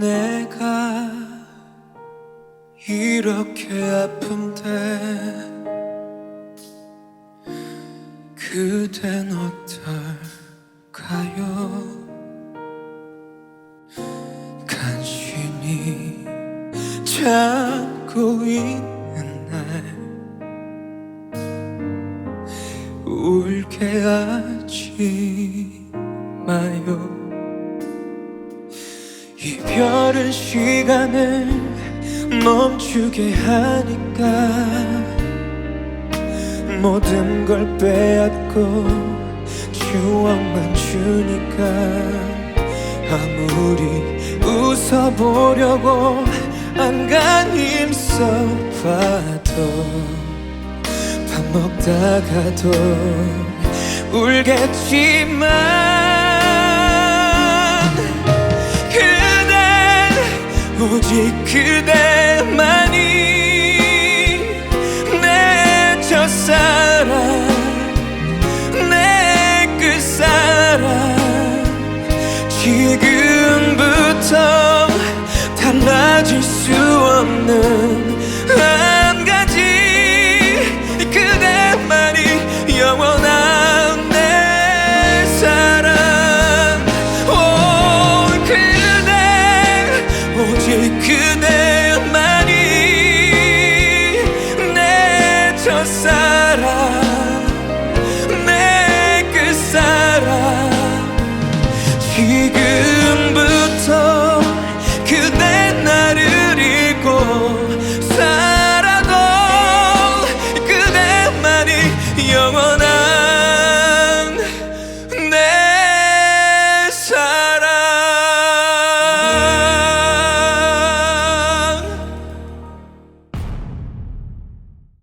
내가 이렇게 아픈데 그댄 어떨까요? 간신히 참고 있는 날 울게 하지 마요. 이 별은 시간을 멈추게 하니까 모든 걸 빼앗고 추억만 주니까 아무리 웃어보려고 안간 힘 써봐도 밥 먹다가도 울겠지만 오직 그대만이 내 첫사랑 내 끝사랑. 지금부터 달라질 수 없는 Sarah.